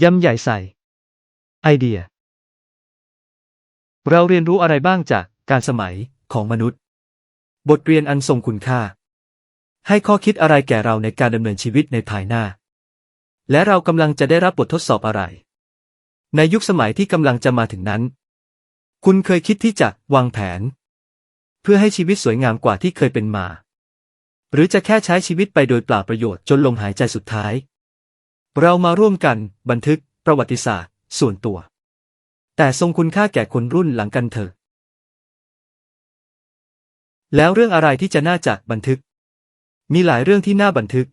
ยำใหญ่ใส่ ไอเดีย เราเรียนรู้อะไรบ้างจากการสมัยของมนุษย์ บทเรียนอันทรงคุณค่า ให้ข้อคิดอะไรแก่เราในการดำเนินชีวิตในภายหน้า และเรากำลังจะได้รับบททดสอบอะไร ในยุคสมัยที่กำลังจะมาถึงนั้น คุณเคยคิดที่จะวางแผน เพื่อให้ชีวิตสวยงามกว่าที่เคยเป็นมา หรือจะแค่ใช้ชีวิตไปโดยเปล่าประโยชน์จนลมหายใจสุดท้าย เรามาร่วมกันบันทึกประวัติศาสตร์ ส่วนตัว แต่ทรงคุณค่าแก่คนรุ่นหลังกันเถอะ แล้วเรื่องอะไรที่จะน่าจะบันทึก มีหลายเรื่องที่น่าบันทึก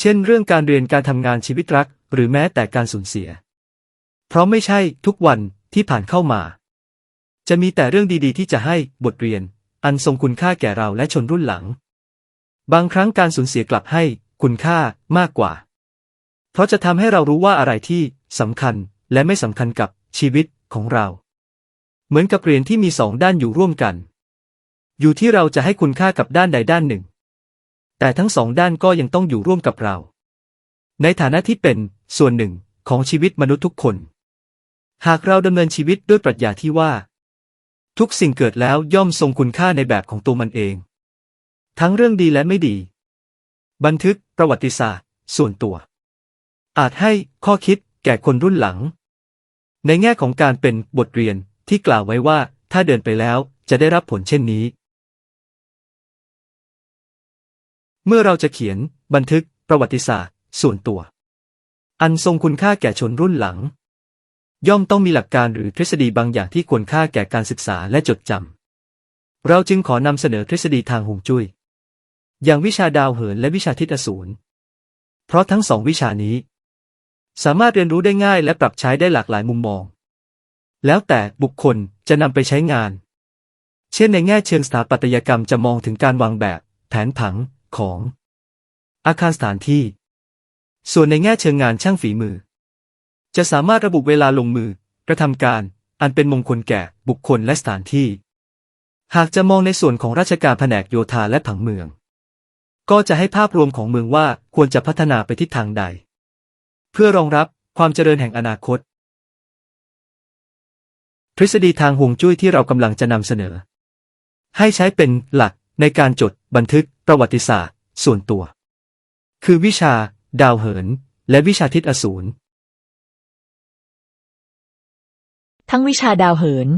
เช่น เรื่องการเรียนการทำงานชีวิตรัก หรือแม้แต่การสูญเสีย เพราะไม่ใช่ทุกวันที่ผ่านเข้ามา จะมีแต่เรื่องดีๆ ที่จะให้บทเรียน อันทรงคุณค่าแก่เราและชนรุ่นหลัง บางครั้งการสูญเสียกลับให้คุณค่ามากกว่า เพราะจะทำให้เรารู้ว่าอะไรที่สำคัญและไม่สำคัญกับชีวิตของเรา เหมือนกับเหรียญที่มีสองด้านอยู่ร่วมกัน อยู่ที่เราจะให้คุณค่ากับด้านใดด้านหนึ่ง แต่ทั้งสองด้านก็ยังต้องอยู่ร่วมกับเรา ในฐานะที่เป็นส่วนหนึ่งของชีวิตมนุษย์ทุกคน หากเราดำเนินชีวิตด้วยปรัชญาที่ว่า ทุกสิ่งเกิดแล้วย่อมทรงคุณค่าในแบบของตัวมันเอง ทั้งเรื่องดีและไม่ดี บันทึกประวัติศาสตร์ ส่วนตัว อาจให้ข้อคิดแก่คนรุ่นหลัง ในแง่ของการเป็นบทเรียนที่กล่าวไว้ว่าถ้าเดินไปแล้วจะได้รับผลเช่นนี้ เมื่อเราจะเขียนบันทึกประวัติศาสตร์ ส่วนตัว อันทรงคุณค่าแก่ชนรุ่นหลัง ย่อมต้องมีหลักการหรือทฤษฎีบางอย่างที่ควรค่าแก่การศึกษาและจดจำเราจึงขอนำเสนอทฤษฎีทางฮวงจุ้ยอย่างวิชาดาวเหินและวิชาทิศอสูรเพราะทั้งสองวิชานี้ สามารถเรียนรู้ได้ง่ายและปรับใช้ได้หลากหลายมุมมอง แล้วแต่บุคคลจะนำไปใช้งาน เช่นในแง่เชิงสถาปัตยกรรมจะมองถึงการวางแบบ แผนผังของ อาคารสถานที่ ส่วนในแง่เชิงงานช่างฝีมือ จะสามารถระบุเวลาลงมือกระทำการ อันเป็นมงคลแก่บุคคลและสถานที่ หากจะมองในส่วนของราชการแผนกโยธาและผังเมือง ก็จะให้ภาพรวมของเมืองว่าควรจะพัฒนาไปทิศทางใด เพื่อรองรับความเจริญแห่งอนาคต ทฤษฎีทางฮวงจุ้ยที่เรากำลังจะนำเสนอ ให้ใช้เป็นหลักในการจดบันทึกประวัติศาสตร์ ส่วนตัว คือวิชา ดาวเหิน และวิชาทิศอสูรทั้งวิชาดาวเหิน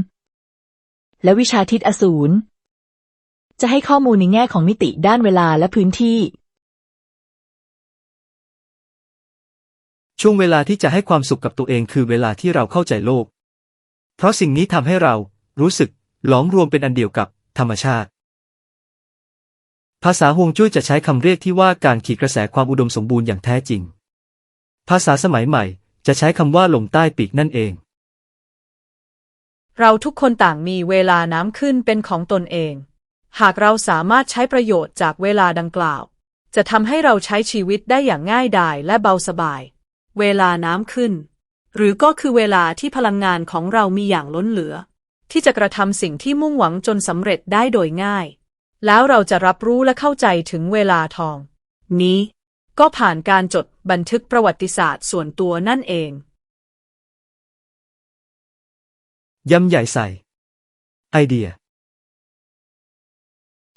และวิชาทิศอสูรจะให้ข้อมูลในแง่ของมิติด้านเวลาและพื้นที่ ช่วงเวลาที่จะให้ความสุขกับตัวเองคือเวลาที่เราเข้าใจโลก เพราะสิ่งนี้ทำให้เรารู้สึกหลอมรวมเป็นอันเดียวกับธรรมชาติ ภาษาฮวงจุ้ยจะใช้คำเรียกที่ว่าการขีดกระแสความอุดมสมบูรณ์อย่างแท้จริง ภาษาสมัยใหม่จะใช้คำว่าลมใต้ปีกนั่นเอง เราทุกคนต่างมีเวลาน้ำขึ้นเป็นของตนเอง หากเราสามารถใช้ประโยชน์จากเวลาดังกล่าว จะทำให้เราใช้ชีวิตได้อย่างง่ายดายและเบาสบาย เวลาน้ำขึ้น หรือก็คือเวลาที่พลังงานของเรามีอย่างล้นเหลือ ที่จะกระทำสิ่งที่มุ่งหวังจนสำเร็จได้โดยง่าย แล้วเราจะรับรู้และเข้าใจถึงเวลาทอง นี้ ก็ผ่านการจดบันทึกประวัติศาสตร์ส่วนตัวนั่นเองยำใหญ่ใส่ ไอเดีย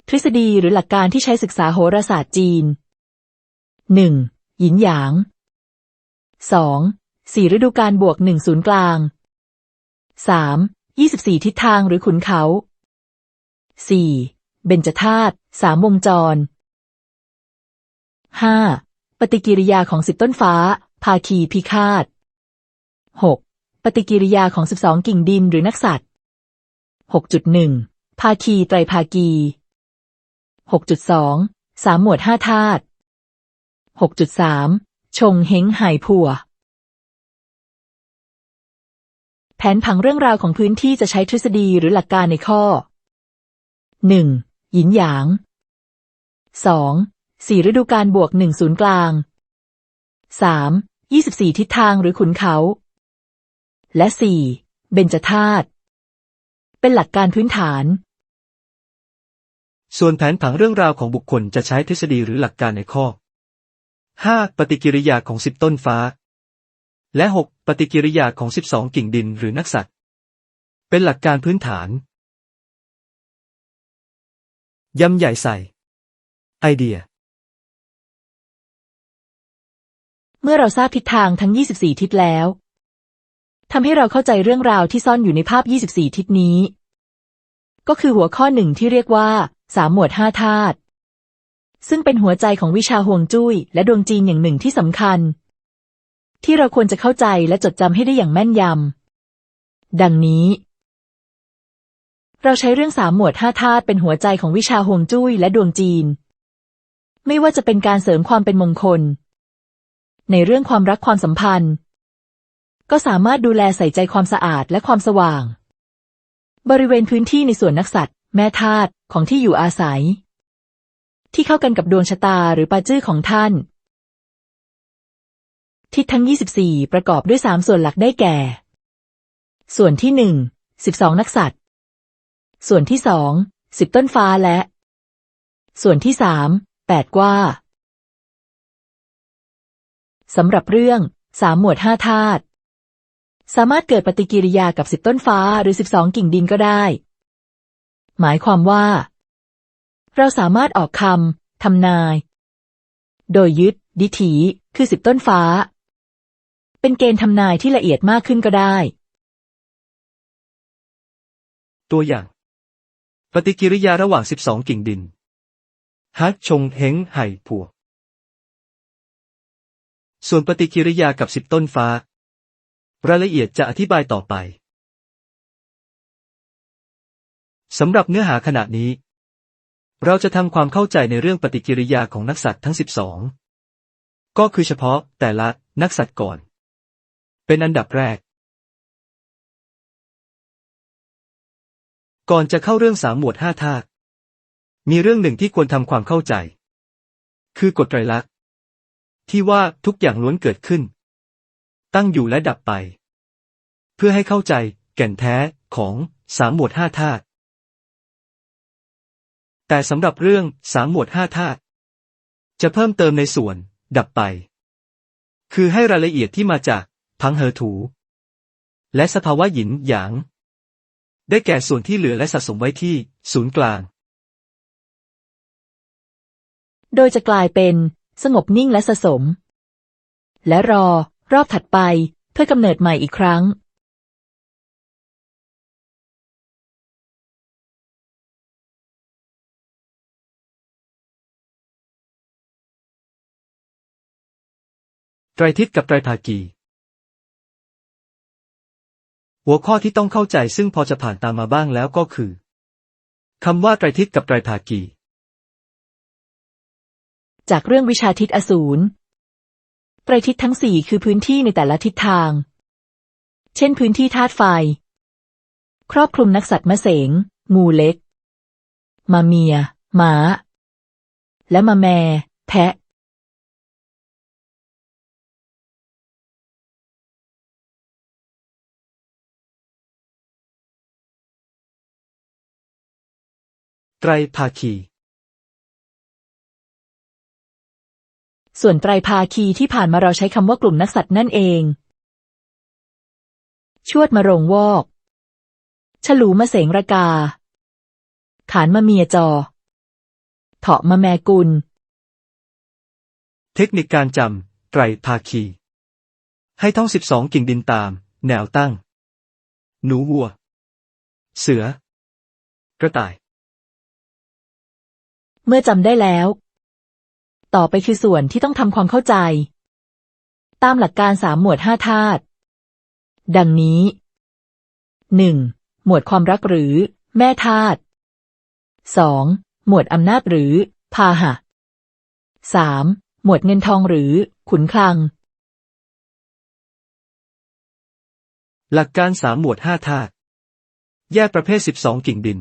ทฤษฎีหรือหลักการที่ใช้ศึกษาโหราศาสตร์จีน 1. หยินหยาง 2. สี่ฤดูกาลบวกหนึ่งศูนย์กลาง 3. ยี่สิบสี่ทิศทางหรือขุนเขา 4. เบญจธาตุสามวงจร 5. ปฏิกิริยาของสิบต้นฟ้า ภาคีพิฆาต 6. ปฏิกิริยาของสิบสองกิ่งดินหรือนักสัตว์6.1 ภาคีไตรภากี6.2 สามหมวดห้าธาตุ6.3 ชงเฮงไห่ผัว แผนผังเรื่องราวของพื้นที่จะใช้ทฤษฎีหรือหลักการในข้อ 1. หยินหยาง 2. สี่ฤดูกาลบวกหนึ่งศูนย์กลาง 3. ยี่สิบสี่ทิศทางหรือขุนเขา และ 4. เบญจธาตุเป็นหลักการพื้นฐาน ส่วนแผนผังเรื่องราวของบุคคลจะใช้ทฤษฎีหรือหลักการในข้อ 5. ปฏิกิริยาของสิบต้นฟ้า และ 6. ปฏิกิริยาของ 12 กิ่งดินหรือนักสัตว์ เป็นหลักการพื้นฐานยำใหญ่ใส่ ไอเดีย เมื่อเราทราบทิศทางทั้ง 24 ทิศแล้วทำให้เราเข้าใจเรื่องราวที่ซ่อนอยู่ในภาพ 24 ทิศนี้ ก็คือหัวข้อหนึ่งที่เรียกว่าสามหมวดห้าธาตุ ซึ่งเป็นหัวใจของวิชาห่วงจุ้ย และดวงจีนอย่างหนึ่งที่สำคัญ ที่เราควรจะเข้าใจและจดจำให้ได้อย่างแม่นยำดังนี้ เราใช้เรื่องสามหมวดห้าธาตุเป็นหัวใจของวิชาห่วงจุ้ยและดวงจีน ไม่ว่าจะเป็นการเสริมความเป็นมงคล ในเรื่องความรักความสัมพันธ์ ก็สามารถดูแลใส่ใจความสะอาดและความสว่าง บริเวณพื้นที่ในส่วนนักสัตว์ แม่ธาตุของที่อยู่อาศัย ที่เข้ากันกับดวงชะตาหรือปาจื้อของท่าน ทิศทั้ง 24 ประกอบด้วย 3 ส่วนหลักได้แก่ ส่วนที่ 1 12 นักสัตว์ ส่วนที่ 2 10 ต้นฟ้าและ ส่วนที่ 3 8 กว่าสำหรับเรื่องสามหมวดห้าธาตุสามารถเกิดปฏิกิริยากับสิบต้นฟ้าหรือสิบสองกิ่งดินก็ได้ หมายความว่า เราสามารถออกคำทำนาย โดยยึด ดิถี คือสิบต้นฟ้า เป็นเกณฑ์ทำนายที่ละเอียดมากขึ้นก็ได้ ตัวอย่าง ปฏิกิริยาระหว่าง 12 กิ่งดินฮักชงเฮงไห่ผัว ส่วนปฏิกิริยากับ10ต้นฟ้า รายละเอียดจะอธิบายต่อไปสำหรับเนื้อหาขณะนี้ เราจะทำความเข้าใจในเรื่องปฏิกิริยาของนักสัตว์ทั้ง 12 ก็คือเฉพาะแต่ละนักสัตว์ก่อน เป็นอันดับแรก ก่อนจะเข้าเรื่องสามหมวดห้าธาตุมีเรื่องหนึ่งที่ควรทำความเข้าใจ คือกฎไตรลักษณ์ ที่ว่าทุกอย่างล้วนเกิดขึ้น ตั้งอยู่และดับไป เพื่อให้เข้าใจแก่นแท้ของสามหมวดห้าธาตุ แต่สำหรับเรื่องสามหมวดห้าธาตุจะเพิ่มเติมในส่วน ดับไป คือให้รายละเอียดที่มาจาก พังเหอถู และสภาวะหยินหยาง ได้แก่ส่วนที่เหลือและสะสมไว้ที่ ศูนย์กลาง โดยจะกลายเป็น สงบนิ่งและสะสม และรอ รอบถัดไปเพื่อกำเนิดใหม่อีกครั้ง ไตรทิศกับไตรภากี หัวข้อที่ต้องเข้าใจซึ่งพอจะผ่านตามมาบ้างแล้วก็คือคำว่าไตรทิศกับไตรภากี จากเรื่องวิชาทิศอสูรไตรทิศทั้งสี่คือพื้นที่ในแต่ละทิศทาง เช่นพื้นที่ธาตุไฟ ครอบคลุมนักสัตว์มะเสง งูเล็ก มาเมียหมา และมาแมแพะ ไตรภาคี ส่วนไตรภาคีที่ผ่านมาเราใช้คำว่ากลุ่มนักสัตว์นั่นเอง ชวดมะโรงวอก ฉลูมะเสงระกา ขานมะเมียจอ เถาะมะแมกุล เทคนิคการจำไตรภาคี ให้ท่องสิบสองกิ่งดินตาม แนวตั้ง หนูวัว เสือ กระต่าย เมื่อจำได้แล้ว ต่อไปคือส่วนที่ต้องทำความเข้าใจ ตามหลักการสามหมวดห้าธาตุดังนี้หนึ่งหมวดความรักหรือ แม่ธาตุสองหมวดอำนาจหรือ พาหะสามหมวดเงินทองหรือ ขุนคลัง หลักการสามหมวดห้าธาตุแยกประเภทสิบสองกิ่งดิน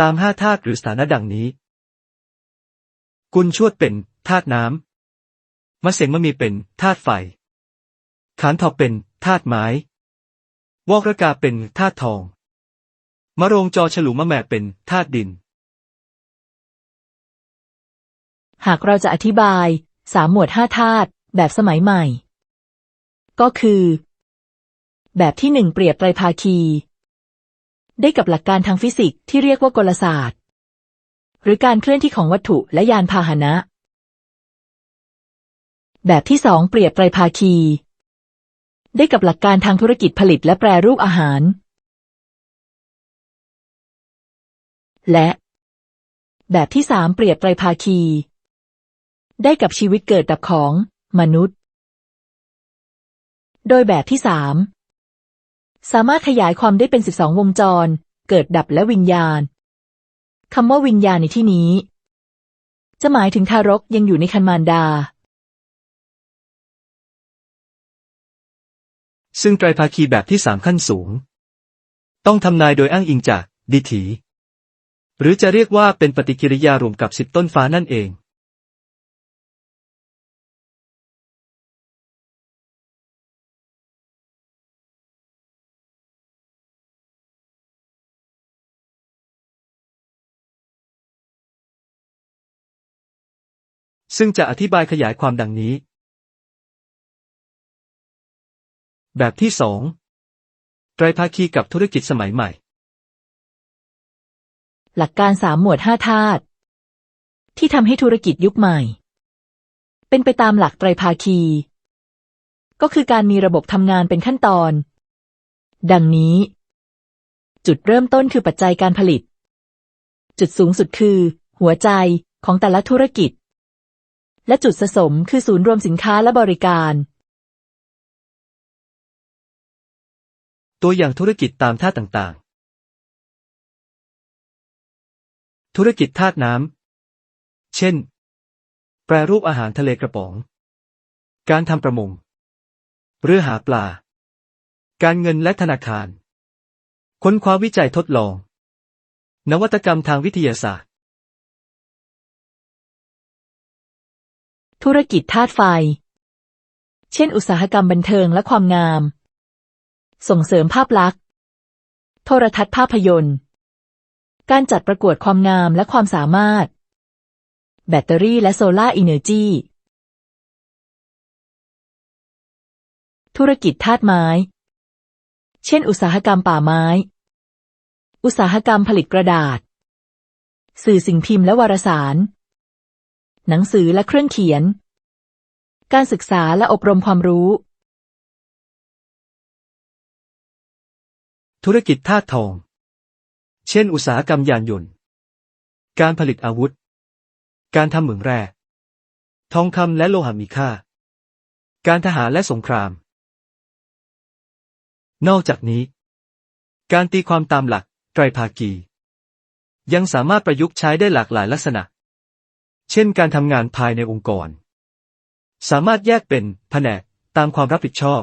ตามห้าธาตุหรือสถานะดังนี้ กุลชวดเป็นธาตุน้ำมะเสงมะมีเป็นธาตุไฟ ขานทอเป็นธาตุไม้ วอกระกาเป็นธาตุทอง มะโรงจอฉลูมะแม่เป็นธาตุดิน หากเราจะอธิบายสามหมวดห้าธาตุแบบสมัยใหม่ ก็คือ แบบที่หนึ่งเปรียบไตรภาคี ได้กับหลักการทางฟิสิกส์ที่เรียกว่ากลศาสตร์ หรือการเคลื่อนที่ของวัตถุและยานพาหนะ แบบที่สองเปรียบไตรภาคี ได้กับหลักการทางธุรกิจผลิตและแปรรูปอาหาร และ แบบที่สามเปรียบไตรภาคี ได้กับชีวิตเกิดดับของมนุษย์ โดยแบบที่สามสามารถขยายความได้เป็นสิบสองวงจร เกิดดับและวิญญาณ คำว่าวิญญาณในที่นี้ จะหมายถึงทารกยังอยู่ในคันมารดา ซึ่งไตรภาคีแบบที่สามขั้นสูง ต้องทำนายโดยอ้างอิงจากดิถี หรือจะเรียกว่าเป็นปฏิกิริยารวมกับสิบต้นฟ้านั่นเอง ซึ่งจะอธิบายขยายความดังนี้ แบบที่สองไตรภาคีกับธุรกิจสมัยใหม่ หลักการสามหมวดห้าธาตุที่ทำให้ธุรกิจยุคใหม่ เป็นไปตามหลักไตรภาคี ก็คือการมีระบบทำงานเป็นขั้นตอน ดังนี้ จุดเริ่มต้นคือปัจจัยการผลิต จุดสูงสุดคือ หัวใจของแต่ละธุรกิจ และจุดสะสมคือศูนย์รวมสินค้าและบริการ ตัวอย่างธุรกิจตามท่าต่างๆ ธุรกิจธาตุน้ำ เช่น แปรรูปอาหารทะเลกระป๋อง การทำประมง เรือหาปลา การเงินและธนาคาร ค้นคว้าวิจัยทดลอง นวัตกรรมทางวิทยาศาสตร์ ธุรกิจธาตุไฟ เช่น อุตสาหกรรมบันเทิงและความงาม ส่งเสริมภาพลักษณ์ โทรทัศน์ภาพยนตร์ การจัดประกวดความงามและความสามารถ แบตเตอรี่และโซลาร์อินเนอร์จีธุรกิจธาตุไม้ เช่น อุตสาหกรรมป่าไม้ อุตสาหกรรมผลิตกระดาษ สื่อสิ่งพิมพ์และวารสาร หนังสือและเครื่องเขียน การศึกษาและอบรมความรู้ ธุรกิจธาตุทอง เช่น อุตสาหกรรมยานยนต์ การผลิตอาวุธ การทำเหมืองแร่ ทองคำและโลหะมีค่า การทหารและสงคราม นอกจากนี้ การตีความตามหลักไตรภาคี ยังสามารถประยุกต์ใช้ได้หลากหลายลักษณะ เช่นการทำงานภายในองค์กร สามารถแยกเป็นแผนกตามความรับผิดชอบ